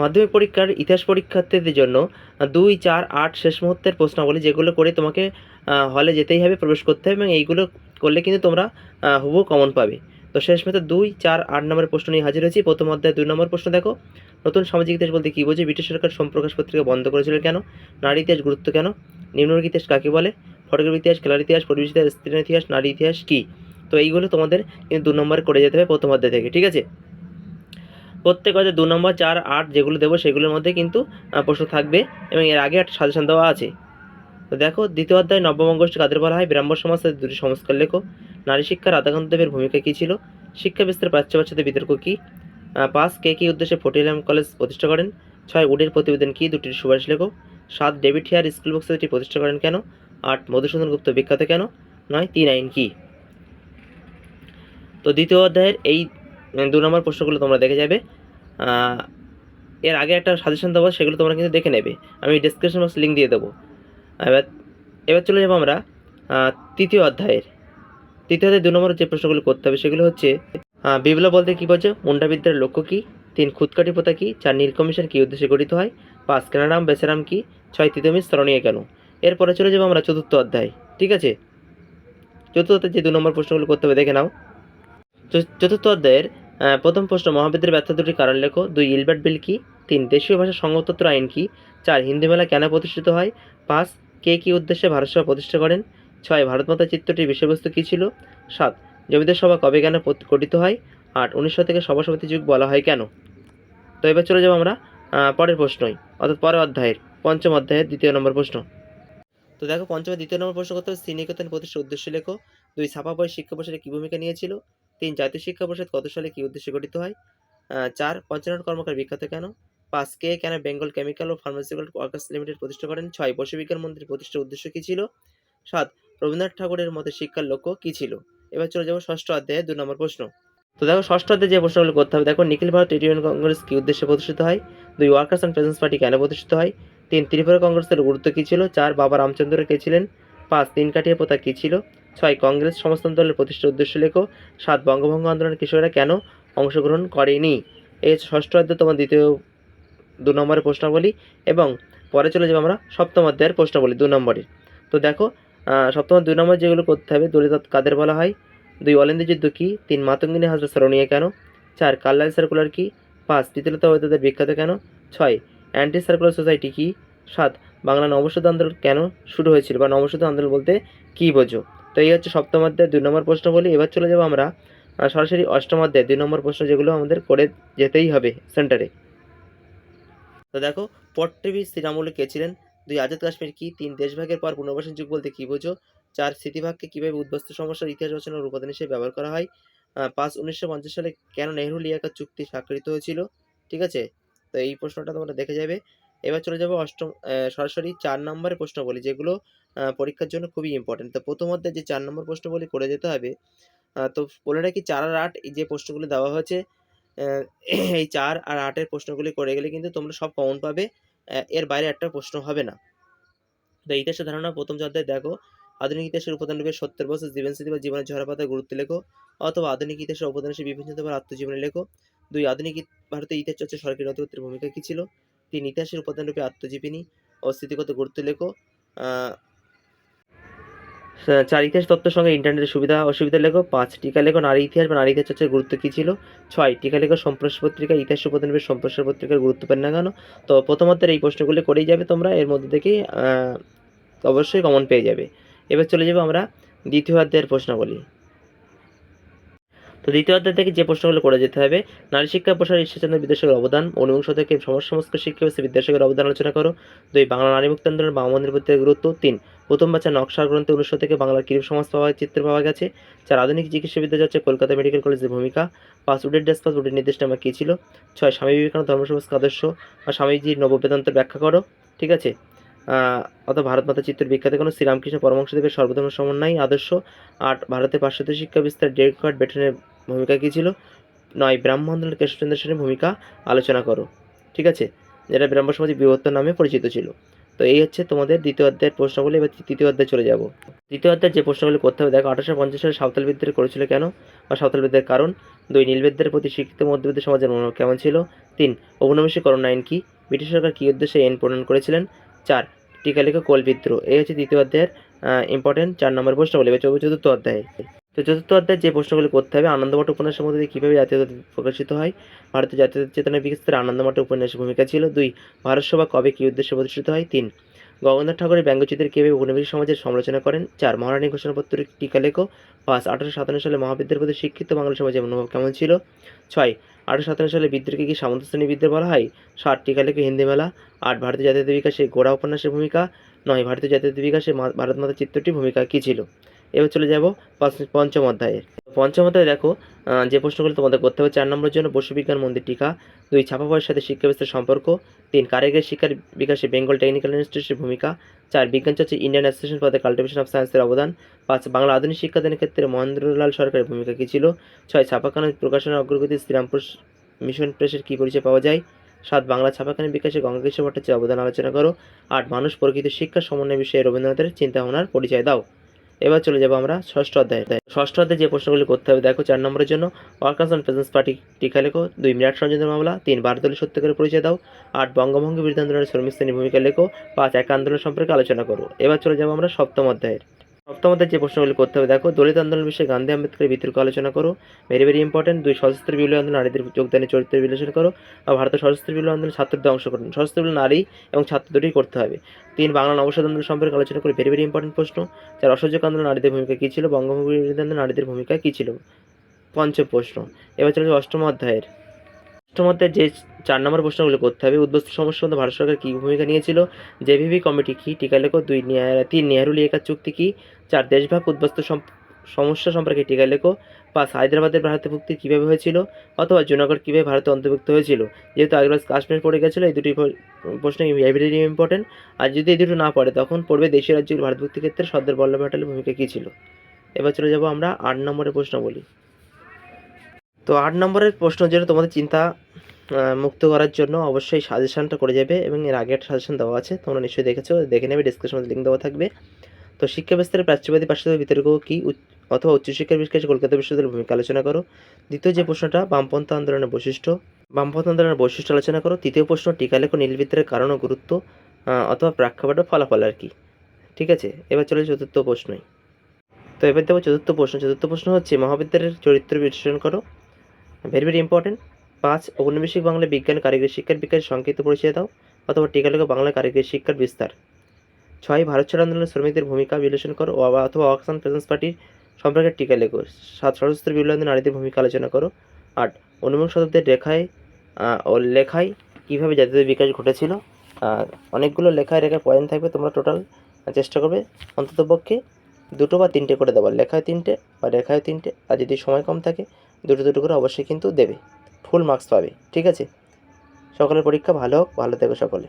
মাধ্যমিক পরীক্ষার ইতিহাস পরীক্ষার্থীদের জন্য দুই, চার, আট শেষ মুহূর্তের প্রশ্নাবলী যেগুলো করে তোমাকে হলে যেতেই হবে, প্রবেশ করতে হবে এবং এইগুলো করলে কিন্তু তোমরা হুবহু কমন পাবে। তো শেষ মেতে দুই, চার, আট নম্বরের প্রশ্ন নিয়ে হাজির হয়েছি। প্রথম অধ্যায় দুই নম্বর প্রশ্ন দেখো। নতুন সামাজিক ইতিহাস বলতে কী বোঝে? ব্রিটিশ সরকার সম্প্রকাশ পত্রিকা বন্ধ করেছিল কেন? নারী ইতিহাস গুরুত্ব কেন? নিম্নবর্গীয় ইতিহাস কাকে বলে? ফটোগ্রাফি ইতিহাস, খেলার ইতিহাস, পরিবেশ ইতিহাস, স্ত্রীর ইতিহাস, নারী ইতিহাস কী? তো এইগুলো তোমাদের কিন্তু দু নম্বর করে যেতে হবে প্রথম অধ্যায় থেকে, ঠিক আছে? প্রত্যেক অধ্যায় দু নম্বর, চার, আট যেগুলো দেবো সেগুলোর মধ্যে কিন্তু প্রশ্ন থাকবে এবং এর আগে একটা সাজেশন দেওয়া আছে। তো দেখো, দ্বিতীয় অধ্যায় নবমঙ্গোষ্ঠী কাদের বলা হয়। ব্রাহ্মণ সমাজ দুটি সংস্কার লেখো। নারী শিক্ষা রাধাকান্ত দেবের ভূমিকা কী ছিল? শিক্ষা বিস্তার বাচ্চা বাচ্চাদের বিতর্ক কী? পাঁচ কে কী উদ্দেশ্যে ফটিলাম কলেজ প্রতিষ্ঠা করেন? ছয়, উডের প্রতিবেদন কী? দুটির সুপারিশ লেখো। সাত, ডেভিড হেয়ার স্কুল বক্স এটি প্রতিষ্ঠা করেন কেন? আট, মধুসূদন গুপ্ত বিখ্যাত কেন? নয়, তিন আইন কী? তো দ্বিতীয় অধ্যায়ের এই দু নম্বর প্রশ্নগুলো তোমরা দেখে যাবে। এর আগে একটা সাজেশন দেবো, সেগুলো তোমরা কিন্তু দেখে নেবে। আমি ডিসক্রিপশন বক্স লিঙ্ক দিয়ে দেবো। এবার এবার চলে যাব আমরা তৃতীয় অধ্যায়ের। তৃতীয় অধ্যায় দু নম্বর যে প্রশ্নগুলো করতে হবে, সেগুলো হচ্ছে বিপ্লব বলতে কী বলছে মুন্ডাবিদ্যার লক্ষ্য কী? তিন খুদকাটি পোতা কী? চার নীল কমিশন কী উদ্দেশ্যে গঠিত হয়? পাঁচ কেনারাম বেচারাম কী? ছয় তিতমিস স্মরণীয় কেন? এরপরে চলে যাব আমরা চতুর্থ অধ্যায়, ঠিক আছে? চতুর্থ অধ্যায় যে দু নম্বর প্রশ্নগুলো করতে হবে, দেখে নাও। চতুর্থ- অধ্যায়ের প্রথম প্রশ্ন, মহাবিদ্যালয়ের ব্যর্থ দুটি কারণ লেখো। দুই, ইলবার্ট বিল কি? তিন, দেশীয় ভাষা সংগতত্র আইন কি? চার, হিন্দি মেলা কেন প্রতিষ্ঠিত হয়? পাঁচ, কে কী উদ্দেশ্যে ভারত সভা প্রতিষ্ঠা করেন? ছয়, ভারত মাতা চিত্রটির বিষয়বস্তু কী ছিল? সাত, জমিদার সভা কবে কেন গঠিত হয়? আট উনিশশো থেকে সভাসমিতি যুগ বলা হয় কেন? তো এবার চলে যাব আমরা পরের প্রশ্নই, অর্থাৎ পরের অধ্যায়ের, পঞ্চম অধ্যায়ের দ্বিতীয় নম্বর প্রশ্ন। তো দেখো পঞ্চমের দ্বিতীয় নম্বর প্রশ্ন করতে শ্রীনিকেতন প্রতিষ্ঠার উদ্দেশ্য লেখো। দুই ছাপা বই শিক্ষা পরিষদে কী ভূমিকা নিয়েছিল? তিন জাতীয় শিক্ষা পরিষদ কত সালে কী উদ্দেশ্যে গঠিত হয়? চার, পঞ্চানন কর্মকার বিখ্যাত কেন? পাঁচ, কে, কেন বেঙ্গল কেমিক্যাল ও ফার্মাসিউটিক্যাল ওয়ার্কার্স লিমিটেড প্রতিষ্ঠা করেন? ছয় বসুবিজ্ঞান মন্দির প্রতিষ্ঠার উদ্দেশ্য কী ছিল? সাত, রবীন্দ্রনাথ ঠাকুরের মতে শিক্ষার লক্ষ্য কী ছিল? এবার চলে যাব ষষ্ঠ অধ্যায়ে, দু নম্বর প্রশ্ন। তো দেখো, ষষ্ঠ অধ্যায়ে যে প্রশ্নগুলো করতে হবে, দেখো, নিখিল ভারত ইউনিয়ন কংগ্রেস কী উদ্দেশ্যে প্রতিষ্ঠিত হয়? দুই, ওয়ার্কার্স অ্যান্ড প্রেজেন্স পার্টি কেন প্রতিষ্ঠিত হয়? তিন, ত্রিপুরা কংগ্রেসের গুরুত্ব কী ছিল? চার, বাবা রামচন্দ্র কে ছিলেন? পাঁচ, তিন কাঠিয়া পোতা কী ছিল? ছয় কংগ্রেস সমস্ত দলের প্রতিষ্ঠার উদ্দেশ্য লেখো, সাত বঙ্গভঙ্গ আন্দোলনের কৃষকরা কেন অংশগ্রহণ করেনি? এই ষষ্ঠ অধ্যায় তোমার দ্বিতীয় দু নম্বরের প্রশ্নাবলী এবং পরে চলে যাব আমরা সপ্তম অধ্যায়ের প্রশ্নাবলী দু নম্বরের তো দেখো সপ্তম দুই নম্বর যেগুলো করতে হবে দলিত কাদের বলা হয়? দুই অলেন্দ্র যুদ্ধ কী? তিন মাতঙ্গিনী হাজরা স্মরণীয় কেন? চার কাল্লাল সার্কুলার কী? পাঁচ পিতলতা বৈদ্যদের বিখ্যাত কেন? ছয় অ্যান্টি সার্কুলার সোসাইটি কী? সাত বাংলা নবসুদ্ধ আন্দোলন কেন শুরু হয়েছিল? বা নবসুদ্ধ আন্দোলন বলতে কী বোঝো? তো এই হচ্ছে সপ্তম অধ্যায়, দুই নম্বর প্রশ্ন বলি। এবার চলে যাব আমরা সরাসরি অষ্টম অধ্যায়, দুই নম্বর প্রশ্ন যেগুলো আমাদের করে যেতেই হবে সেন্টারে। তো দেখো পট্টবি শ্রীরামুলু কে ছিলেন? দুই, আজাদ কাশ্মীর কি? তিন, দেশভাগের পর পুনর্বাসন যুগ বলতে কী বোঝো? চার স্মৃতিভাগকে কীভাবে উদ্বস্ত সমস্যার ইতিহাস রচনার উপাদান হিসেবে ব্যবহার করা হয়? পাঁচ, উনিশশো পঞ্চাশ সালে কেন নেহরু লিয়াকাত চুক্তি স্বাক্ষরিত হয়েছিল? ঠিক আছে? তো এই প্রশ্নটা তোমরা দেখে যাবে। এবার চলে যাব অষ্টম সরাসরি চার নম্বরের প্রশ্ন বলি, যেগুলো পরীক্ষার জন্য খুবই ইম্পর্টেন্ট তো প্রথম অধ্যায়ে যে চার নম্বর প্রশ্ন বলি করে যেতে হবে তো বলে রাখি চার আর আট যে প্রশ্নগুলি দেওয়া হয়েছে এই চার আর আটের প্রশ্নগুলি করে গেলে কিন্তু তোমরা সব কমন পাবে এর বাইরে একটা প্রশ্ন হবে না। তো ইতিহাসের ধারণা, প্রথম অধ্যায় দেখো, আধুনিক ইতিহাসের উপাদান রূপে সত্তর বছর জীবন স্মৃতি বা জীবনের ঝরাপাতার গুরুত্ব লেখো, অথবা আধুনিক ইতিহাসের উপাদান হিসেবে বিভিন্ন তোমার আত্মজীবনী লেখো। দুই, আধুনিক ভারতের ইতিহাস চর্চা সরকারি নথিপত্রের ভূমিকা কী ছিল? তিন, ইতিহাসের উপাদান রূপে আত্মজীবনী ও স্মৃতিগত গুরুত্ব লেখো চার ইতিহাস তত্ত্বের সঙ্গে ইন্টারনেটের সুবিধা, অসুবিধা লেখো, পাঁচ টিকা লেখো, নারী ইতিহাস বা নারী ইতিহাস গুরুত্ব কী ছিল? ছয় টিকা লেখো সম্প্রসার পত্রিকা, ইতিহাস উপাদান সম্প্রস সম্প্রসার পত্রিকার গুরুত্ব পেন না কেন? তো প্রথমত এই প্রশ্নগুলি করেই যাবে তোমরা, এর মধ্যে থেকেই অবশ্যই কমন পেয়ে যাবে। এবার চলে যাব আমরা দ্বিতীয় অধ্যায়ের প্রশ্নাবলী। তো দ্বিতীয় অধ্যায় থেকে যে প্রশ্নগুলো করে যেতে হবে, নারী শিক্ষা প্রসার ঈশ্বরচন্দ্র বিদ্যাসাগর অবদান ঊনবিংশ থেকে সমাজ সংস্কার শিক্ষা ব্যবস্থা বিদ্যাসাগরের অবদান আলোচনা করো। দুই, বাংলা নারী মুক্তি আন্দোলন বাংলাবন্ধের প্রতি গুরুত্ব। তিন, প্রথম বাচ্চা নকশা গ্রন্থে উনিশশো থেকে বাংলার কিরূপ সমাজ পাওয়া চিত্র পাওয়া গেছে? চার, আধুনিক চিকিৎসা বিদ্যা যাচ্ছে কলকাতা মেডিকেল কলেজের ভূমিকা। পাঁচ, উডের ডেসপাস উডের নির্দেশনামা কী ছিল? ছয়, স্বামী বিবেকানন্দ ধর্মসমাজ আদর্শ বা স্বামীজির নববেদান্তের ব্যাখ্যা করো। ঠিক আছে? অথবা ভারত মাতা চিত্রের বিখ্যাত কোনো শ্রীরামকৃষ্ণ পরমহংসদেবের সর্বধর্ম সমন্বয়, আদর্শ। আট, ভারতের পাশ্চাত্য শিক্ষা বিস্তার ডেড কার্ড বেটনের ভূমিকা কী ছিল? নয় ব্রাহ্ম আন্দোলন কেশবচন্দ্র সেনের ভূমিকা আলোচনা করো। ঠিক আছে? যেটা ব্রাহ্ম সমাজের বিবর্তন নামে পরিচিত ছিল। তো এই হচ্ছে তোমাদের দ্বিতীয় অধ্যায়ের প্রশ্নগুলি, এবার তৃতীয় অধ্যায়ে চলে যাব। তৃতীয় অধ্যায়ের যে প্রশ্নগুলি করতে হবে, দেখো, আঠারোশো পঞ্চাশ সালে সাঁওতাল বিদ্রোহ করেছিল কেন বা সাঁওতাল বিদ্রোহের কারণ? দুই নীলবেদদের প্রতি শিক্ষিত মধ্যবিত্ত সমাজের মনোভাব কেমন ছিল? তিন ঔপনিবেশিকরণ আইন কি? ব্রিটিশ সরকার কী উদ্দেশ্যে আইন প্রণয়ন করেছিলেন? চার টিকা লেখা কোল বিদ্রোহ। এই হচ্ছে দ্বিতীয় অধ্যায়ের ইম্পর্টেন্ট চার নম্বর প্রশ্নগুলি, এবার চতুর্থ অধ্যায়ে। তো চতুর্থ অধ্যায়ে যে প্রশ্নগুলি করতে হবে, আনন্দমঠ উপন্যাসের মধ্যে দিয়ে কীভাবে জাতীয়তা প্রকাশিত হয়? ভারতের জাতীয় চেতনা বিকাশের আনন্দমঠ উপন্যাসের ভূমিকা ছিল দুই, ভারত সভা কবে কী উদ্দেশ্যে প্রতিষ্ঠিত হয়? তিন গগননাথ ঠাকুরের ব্যঙ্গচিত্রের কীভাবে উপনিবেশ সমাজের সমালোচনা করেন? চার, মহারানী ঘোষণাপত্র টিকা লেখো? পাঁচ, আঠারোশো সাতান্ন সালে মহাবিদ্যার প্রতি শিক্ষিত বাংলা সমাজের মনোভাব কেমন ছিল? ছয়, আঠারোশো সাতান্ন সালে বিদ্রোহকে কি সামন্ত শ্রেণি বিদ্রোহ বলা হয়? সাত, টিকা লেখো হিন্দি মেলা। আট, ভারতীয় জাতীয় বিকাশে গোড়া উপন্যাসের ভূমিকা। নয়, ভারতীয় জাতীয় বিকাশে ভারত মাতা চিত্রটির ভূমিকা কী ছিল? এবার চলে যাব পঞ্চম অধ্যায়ে। পঞ্চম অধ্যায়ে দেখো যে প্রশ্নগুলো তোমাদের করতে হবে, চার নম্বরের জন্য বসু বিজ্ঞান মন্দির টিকা, দুই ছাপা বয়সের সাথে শিক্ষা ব্যবস্থার সম্পর্ক, তিন কারিগরি শিক্ষার বিকাশে বেঙ্গল টেকনিক্যাল ইনস্টিটিউটের ভূমিকা, চার বিজ্ঞান চর্চা Indian Association for the Cultivation of সায়েন্সের অবদান, পাঁচ বাংলা আধুনিক শিক্ষাদানের ক্ষেত্রে মহেন্দ্রলাল সরকারের ভূমিকা কী ছিল, ছয় ছাপাখানা প্রকাশনের অগ্রগতি, শ্রীরামপুর মিশন প্রেসের কী পরিচয় পাওয়া যায়, সাত বাংলা ছাপাখানা বিকাশে গঙ্গাকৃষ্ণ ভট্টাচার্যের অবদান আলোচনা করো, আট মানুষ প্রকৃত শিক্ষা সমন্বয় বিষয়ে রবীন্দ্রনাথের চিন্তাভাবনার পরিচয় দাও। এবার চলে যাব আমরা ষষ্ঠ অধ্যায়। ষষ্ঠ অধ্যায় যে প্রশ্নগুলি করতে হবে, দেখো চার নম্বরের জন্য ওয়ার্কার্স অন প্রেজেন্স পার্টি টিকা লেখো, দুই মিরাট ষড়যন্ত্র মামলা, তিন ভারতীয় সত্যিকারের পরিচয় দাও, আট বঙ্গভঙ্গ বিরোধী আন্দোলনের শ্রমিক শ্রেণির ভূমিকা লেখো, পাঁচ এক আন্দোলন সম্পর্কে আলোচনা করো। এবার চলে যাব আমরা সপ্তম অধ্যায়ের। সপ্তম অধ্যায়ে যে প্রশ্নগুলি করতে হবে, দেখো, দলিত আন্দোলন বিষয়ে গান্ধী আম্বেদকরের বিতর্ক আলোচনা করো। ভেরি ভেরি ইম্পর্টেন্ট দুই সশস্ত্র বিপ্লবী আন্দোলন নারীদের যোগদানের চরিত্রের বিশ্লেষণ করো। আর ভারতের সশস্ত্র বিপ্লবী আন্দোলন ছাত্রদের অংশগ্রহণ। সশস্ত্র বিপ্লব নারী এবং ছাত্র দুটোই করতে হবে। তিন, বাংলা নবসাদ আন্দোলন সম্পর্কে আলোচনা করে ভেরি ভেরি ইম্পর্টেন্ট প্রশ্ন। চার, অসহযোগ আন্দোলন নারীদের ভূমিকা কী ছিল? বিরোধী আন্দোলন নারীদের ভূমিকা কী ছিল? পঞ্চম প্রশ্ন। এবার চলে যাবে অষ্টম অধ্যায়ের। অষ্টম অধ্যায়ের যে চার নম্বর প্রশ্নগুলো করতে হবে, উদ্বস্ত সমস্যা মধ্যে ভারত সরকার কী ভূমিকা নিয়েছিল? জেভিভি কমিটি কী? টিকা লেখো দুই তিন নেহরু লিয়েকার চুক্তি কী? চার দেশভাগ উদ্বস্ত সম- সমস্যা সম্পর্কে টিকা লেখো। পাঁচ, হায়দ্রাবাদের ভারতে মুক্তি কীভাবে হয়েছিল? অথবা জুনাগড় কীভাবে ভারতে অন্তর্ভুক্ত হয়েছিল? যেহেতু আগের কাশ্মীর পড়ে গেছিল, এই দুটি প্রশ্ন ভেরি ইম্পর্টেন্ট আর যদি এই দুটো না পড়ে, তখন পড়বে দেশীয় রাজ্যগুলি ভারত মুক্তির ক্ষেত্রে সর্দার বল্লভ প্যাটেলের ভূমিকা কী ছিল? এবার চলে যাব আমরা আট নম্বরের প্রশ্ন বলি। তো আট নম্বরের প্রশ্ন যেটা তোমাদের চিন্তা মুক্ত করার জন্য অবশ্যই সাজেশনটা করে যাবে এবং এর আগে একটা সাজেশন দেওয়া আছে, তোমরা নিশ্চয়ই দেখেছ, দেখে নেবে ডিসক্রিপশনে লিঙ্ক দেওয়া থাকবে। তো শিক্ষা ব্যবস্থার প্রাচ্যবাদী পাশ্চাত্য বিতর্ক কি? অথবা উচ্চশিক্ষার বিকাশে কলকাতা বিশ্ববিদ্যালয়ের ভূমিকা আলোচনা করো। দ্বিতীয় যে প্রশ্নটা, বামপন্থ আন্দোলনের বৈশিষ্ট্য। বামপন্থ আন্দোলনের বৈশিষ্ট্য আলোচনা করো। তৃতীয় প্রশ্ন, টিকা লেখো নীলবিদ্যার কারণ ও গুরুত্ব অথবা প্রাক্ষাপট ও ফলাফল আর কি। ঠিক আছে? এবার চলে চতুর্থ প্রশ্নই। তো এবার দেবো চতুর্থ প্রশ্ন। চতুর্থ প্রশ্ন হচ্ছে, মহাবিদ্যালয়ের চরিত্র বিশ্লেষণ করো। ভেরি ভেরি ইম্পর্টেন্ট পাঁচ, ঔপনিবেশিক বাংলা বিজ্ঞান কারিগরি শিক্ষার বিকাশের সংক্ষিপ্ত পরিচয় দাও, অথবা টিকা লেখো বাংলা কারিগরি শিক্ষার বিস্তার। ছয় ভারত ছাড় আন্দোলনের শ্রমিকদের ভূমিকা বিশ্লেষণ করো অথবা অকশন প্রেজেন্স পার্টির সম্পর্কে টিকা লেখো। সাত সশস্ত্র বিপ্লবী নারীদের ভূমিকা আলোচনা করো। আট, ঊনবিংশ শতাব্দীর রেখায় ও লেখায় কীভাবে জাতীয় বিকাশ ঘটেছিল? অনেকগুলো লেখায় রেখায় পয়েন্ট থাকবে, তোমরা টোটাল চেষ্টা করবে অন্ততপক্ষে দুটো বা তিনটে করে দেওয়ার লেখায় তিনটে বা রেখায় তিনটে, আর যদি সময় কম থাকে, দুটো দুটো করে অবশ্যই কিন্তু দেবে। ফুল মার্কস পাবে, ঠিক আছে? সকলের পরীক্ষা ভালো হোক, ভালো থেকো সকলে।